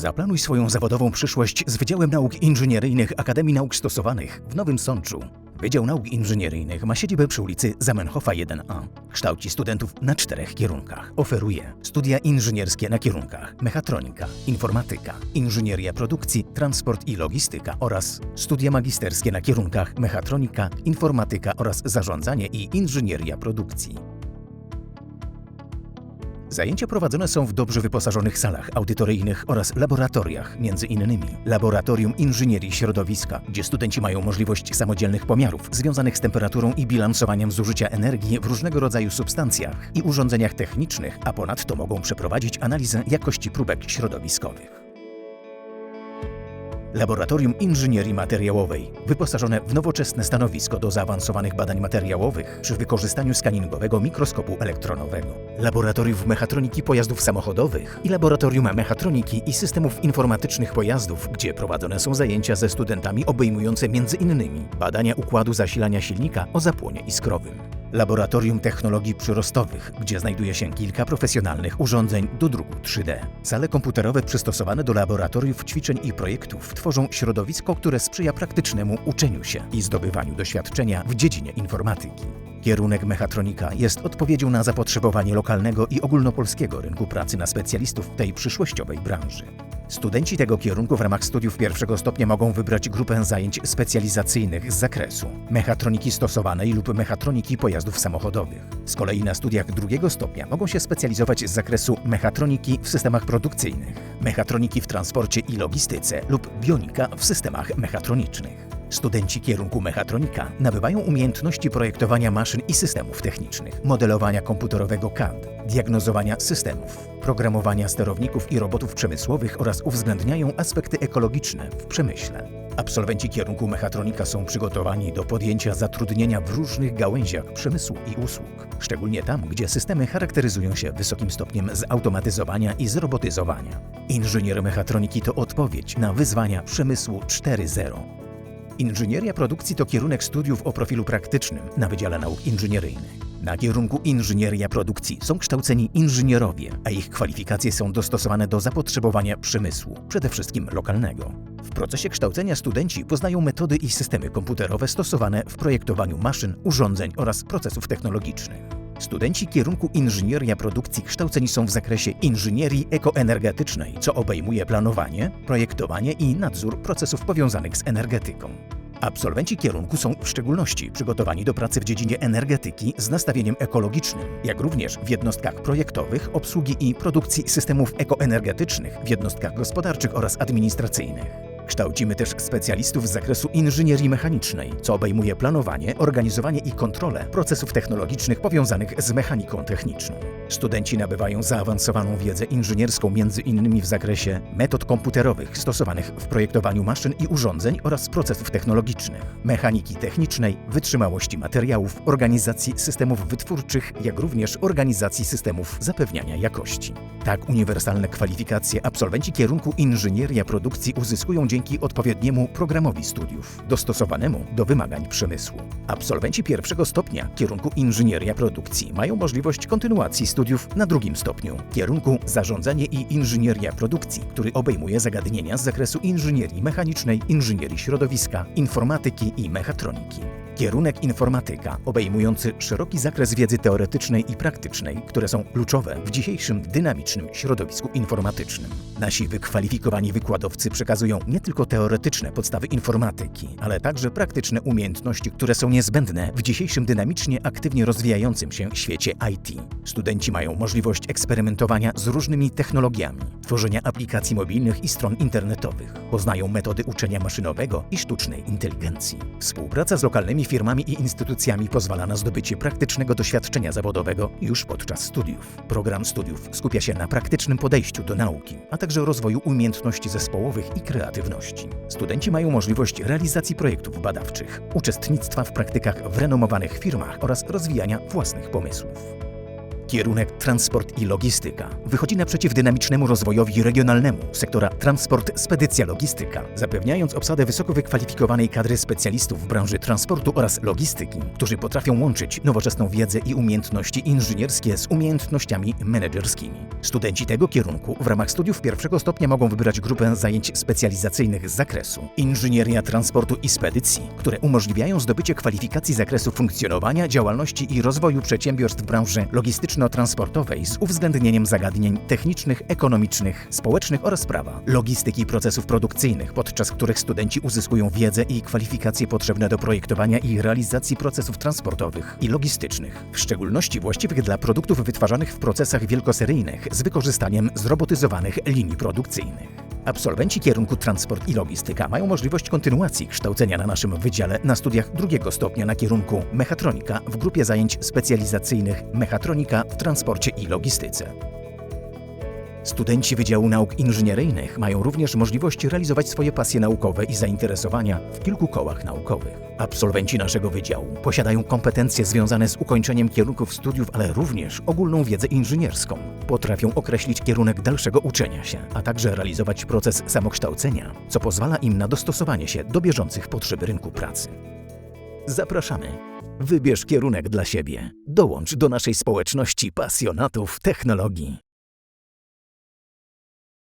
Zaplanuj swoją zawodową przyszłość z Wydziałem Nauk Inżynieryjnych Akademii Nauk Stosowanych w Nowym Sączu. Wydział Nauk Inżynieryjnych ma siedzibę przy ulicy Zamenhofa 1A. Kształci studentów na czterech kierunkach. Oferuje studia inżynierskie na kierunkach mechatronika, informatyka, inżynieria produkcji, transport i logistyka oraz studia magisterskie na kierunkach mechatronika, informatyka oraz zarządzanie i inżynieria produkcji. Zajęcia prowadzone są w dobrze wyposażonych salach audytoryjnych oraz laboratoriach, między innymi Laboratorium Inżynierii Środowiska, gdzie studenci mają możliwość samodzielnych pomiarów związanych z temperaturą i bilansowaniem zużycia energii w różnego rodzaju substancjach i urządzeniach technicznych, a ponadto mogą przeprowadzić analizę jakości próbek środowiskowych. Laboratorium Inżynierii Materiałowej, wyposażone w nowoczesne stanowisko do zaawansowanych badań materiałowych przy wykorzystaniu skaningowego mikroskopu elektronowego. Laboratorium Mechatroniki Pojazdów Samochodowych i Laboratorium Mechatroniki i Systemów Informatycznych Pojazdów, gdzie prowadzone są zajęcia ze studentami obejmujące m.in. badania układu zasilania silnika o zapłonie iskrowym. Laboratorium Technologii Przyrostowych, gdzie znajduje się kilka profesjonalnych urządzeń do druku 3D. Sale komputerowe przystosowane do laboratoriów ćwiczeń i projektów tworzą środowisko, które sprzyja praktycznemu uczeniu się i zdobywaniu doświadczenia w dziedzinie informatyki. Kierunek mechatronika jest odpowiedzią na zapotrzebowanie lokalnego i ogólnopolskiego rynku pracy na specjalistów tej przyszłościowej branży. Studenci tego kierunku w ramach studiów pierwszego stopnia mogą wybrać grupę zajęć specjalizacyjnych z zakresu mechatroniki stosowanej lub mechatroniki pojazdów samochodowych. Z kolei na studiach drugiego stopnia mogą się specjalizować z zakresu mechatroniki w systemach produkcyjnych, mechatroniki w transporcie i logistyce lub bionika w systemach mechatronicznych. Studenci kierunku mechatronika nabywają umiejętności projektowania maszyn i systemów technicznych, modelowania komputerowego CAD, diagnozowania systemów, programowania sterowników i robotów przemysłowych oraz uwzględniają aspekty ekologiczne w przemyśle. Absolwenci kierunku mechatronika są przygotowani do podjęcia zatrudnienia w różnych gałęziach przemysłu i usług, szczególnie tam, gdzie systemy charakteryzują się wysokim stopniem zautomatyzowania i zrobotyzowania. Inżynier mechatroniki to odpowiedź na wyzwania przemysłu 4.0. Inżynieria produkcji to kierunek studiów o profilu praktycznym na Wydziale Nauk Inżynieryjnych. Na kierunku inżynieria produkcji są kształceni inżynierowie, a ich kwalifikacje są dostosowane do zapotrzebowania przemysłu, przede wszystkim lokalnego. W procesie kształcenia studenci poznają metody i systemy komputerowe stosowane w projektowaniu maszyn, urządzeń oraz procesów technologicznych. Studenci kierunku inżynieria produkcji kształceni są w zakresie inżynierii ekoenergetycznej, co obejmuje planowanie, projektowanie i nadzór procesów powiązanych z energetyką. Absolwenci kierunku są w szczególności przygotowani do pracy w dziedzinie energetyki z nastawieniem ekologicznym, jak również w jednostkach projektowych, obsługi i produkcji systemów ekoenergetycznych, w jednostkach gospodarczych oraz administracyjnych. Kształcimy też specjalistów z zakresu inżynierii mechanicznej, co obejmuje planowanie, organizowanie i kontrolę procesów technologicznych powiązanych z mechaniką techniczną. Studenci nabywają zaawansowaną wiedzę inżynierską m.in. w zakresie metod komputerowych stosowanych w projektowaniu maszyn i urządzeń oraz procesów technologicznych, mechaniki technicznej, wytrzymałości materiałów, organizacji systemów wytwórczych, jak również organizacji systemów zapewniania jakości. Tak uniwersalne kwalifikacje absolwenci kierunku inżynieria produkcji uzyskują dzięki odpowiedniemu programowi studiów, dostosowanemu do wymagań przemysłu. Absolwenci pierwszego stopnia kierunku inżynieria produkcji mają możliwość kontynuacji studiów na drugim stopniu, kierunku zarządzanie i inżynieria produkcji, który obejmuje zagadnienia z zakresu inżynierii mechanicznej, inżynierii środowiska, informatyki i mechatroniki. Kierunek informatyka, obejmujący szeroki zakres wiedzy teoretycznej i praktycznej, które są kluczowe w dzisiejszym dynamicznym środowisku informatycznym. Nasi wykwalifikowani wykładowcy przekazują nie tylko teoretyczne podstawy informatyki, ale także praktyczne umiejętności, które są niezbędne w dzisiejszym dynamicznie aktywnie rozwijającym się świecie IT. Studenci mają możliwość eksperymentowania z różnymi technologiami, tworzenia aplikacji mobilnych i stron internetowych, poznają metody uczenia maszynowego i sztucznej inteligencji. Współpraca z lokalnymi firmami i instytucjami pozwala na zdobycie praktycznego doświadczenia zawodowego już podczas studiów. Program studiów skupia się na praktycznym podejściu do nauki, a także rozwoju umiejętności zespołowych i kreatywności. Studenci mają możliwość realizacji projektów badawczych, uczestnictwa w praktykach w renomowanych firmach oraz rozwijania własnych pomysłów. Kierunek transport i logistyka wychodzi naprzeciw dynamicznemu rozwojowi regionalnemu sektora transport, spedycja, logistyka, zapewniając obsadę wysoko wykwalifikowanej kadry specjalistów w branży transportu oraz logistyki, którzy potrafią łączyć nowoczesną wiedzę i umiejętności inżynierskie z umiejętnościami menedżerskimi. Studenci tego kierunku w ramach studiów pierwszego stopnia mogą wybrać grupę zajęć specjalizacyjnych z zakresu inżynieria transportu i spedycji, które umożliwiają zdobycie kwalifikacji zakresu funkcjonowania, działalności i rozwoju przedsiębiorstw w branży logistyczno-transportowej z uwzględnieniem zagadnień technicznych, ekonomicznych, społecznych oraz prawa, logistyki procesów produkcyjnych, podczas których studenci uzyskują wiedzę i kwalifikacje potrzebne do projektowania i realizacji procesów transportowych i logistycznych, w szczególności właściwych dla produktów wytwarzanych w procesach wielkoseryjnych z wykorzystaniem zrobotyzowanych linii produkcyjnych. Absolwenci kierunku transport i logistyka mają możliwość kontynuacji kształcenia na naszym wydziale na studiach drugiego stopnia na kierunku mechatronika w grupie zajęć specjalizacyjnych mechatronika w transporcie i logistyce. Studenci Wydziału Nauk Inżynieryjnych mają również możliwość realizować swoje pasje naukowe i zainteresowania w kilku kołach naukowych. Absolwenci naszego wydziału posiadają kompetencje związane z ukończeniem kierunków studiów, ale również ogólną wiedzę inżynierską. Potrafią określić kierunek dalszego uczenia się, a także realizować proces samokształcenia, co pozwala im na dostosowanie się do bieżących potrzeb rynku pracy. Zapraszamy. Wybierz kierunek dla siebie. Dołącz do naszej społeczności pasjonatów technologii.